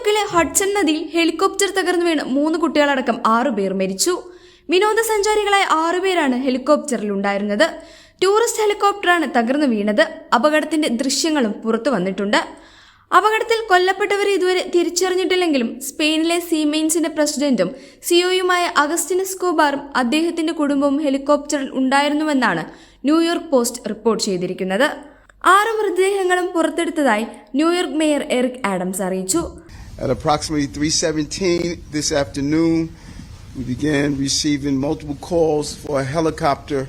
ന്യൂയോർക്കിലെ ഹഡ്സൺ നദിയിൽ ഹെലികോപ്റ്റർ തകർന്നു വീണ് മൂന്ന് കുട്ടികളടക്കം ആറുപേർ മരിച്ചു. വിനോദസഞ്ചാരികളായ ആറുപേരാണ് ഹെലികോപ്റ്ററിൽ ഉണ്ടായിരുന്നത്. ടൂറിസ്റ്റ് ഹെലികോപ്റ്ററാണ് തകർന്നു വീണത്. അപകടത്തിന്റെ ദൃശ്യങ്ങളും പുറത്തു വന്നിട്ടുണ്ട്. അപകടത്തിൽ കൊല്ലപ്പെട്ടവരെ ഇതുവരെ തിരിച്ചറിഞ്ഞിട്ടില്ലെങ്കിലും സ്പെയിനിലെ സീമെയിൻസിന്റെ പ്രസിഡന്റും സിഒയുമായ അഗസ്റ്റിനസ് സ്കോബാറും അദ്ദേഹത്തിന്റെ കുടുംബവും ഹെലികോപ്റ്ററിൽ ഉണ്ടായിരുന്നുവെന്നാണ് ന്യൂയോർക്ക് പോസ്റ്റ് റിപ്പോർട്ട് ചെയ്തിരിക്കുന്നത്. ആറ് മൃതദേഹങ്ങളും പുറത്തെടുത്തതായി New York mayor Eric Adams അറിയിച്ചു. At approximately 3:17 this afternoon, we began receiving multiple calls for a helicopter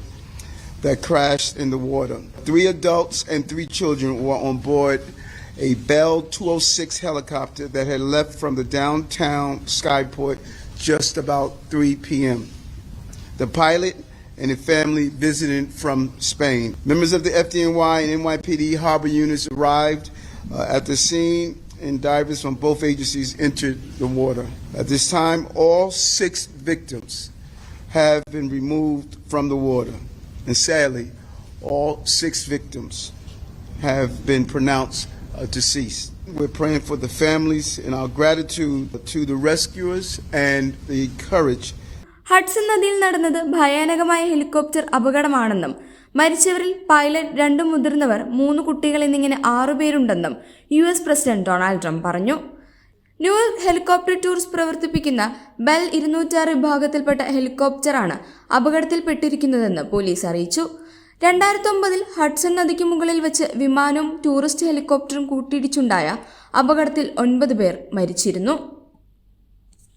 that crashed in the water. Three adults and three children were on board a Bell 206 helicopter that had left from the downtown skyport just about 3 p.m. The pilot and his family visiting from Spain. Members of the FDNY and NYPD harbor units arrived uh, at the scene and divers from both agencies entered the water. At this time, all six victims have been removed from the water. And sadly, all six victims have been pronounced uh, deceased. We're praying for the families and our gratitude to the rescuers and the courage Hudson നദിയിൽ നടന്നത് ഭയാനകമായ helicopter അപകടമാണെന്നും മരിച്ചവരിൽ pilot രണ്ടും മുതിർന്നവർ മൂന്ന് കുട്ടികൾ എന്നിങ്ങനെ ആറുപേരുണ്ടെന്നും U S president Donald Trump പറഞ്ഞു. ന്യൂയോർക്ക് ഹെലികോപ്റ്റർ ടൂർസ് പ്രവർത്തിപ്പിക്കുന്ന ബെൽ ഇരുന്നൂറ്റാറ് വിഭാഗത്തിൽപ്പെട്ട ഹെലികോപ്റ്ററാണ് അപകടത്തിൽപ്പെട്ടിരിക്കുന്നതെന്ന് പോലീസ് അറിയിച്ചു. രണ്ടായിരത്തി ഒമ്പതിൽ ഹഡ്സൺ നദിക്ക് മുകളിൽ വെച്ച് വിമാനവും ടൂറിസ്റ്റ് ഹെലികോപ്റ്ററും കൂട്ടിയിടിച്ചുണ്ടായ അപകടത്തിൽ ഒൻപത് പേർ മരിച്ചിരുന്നു.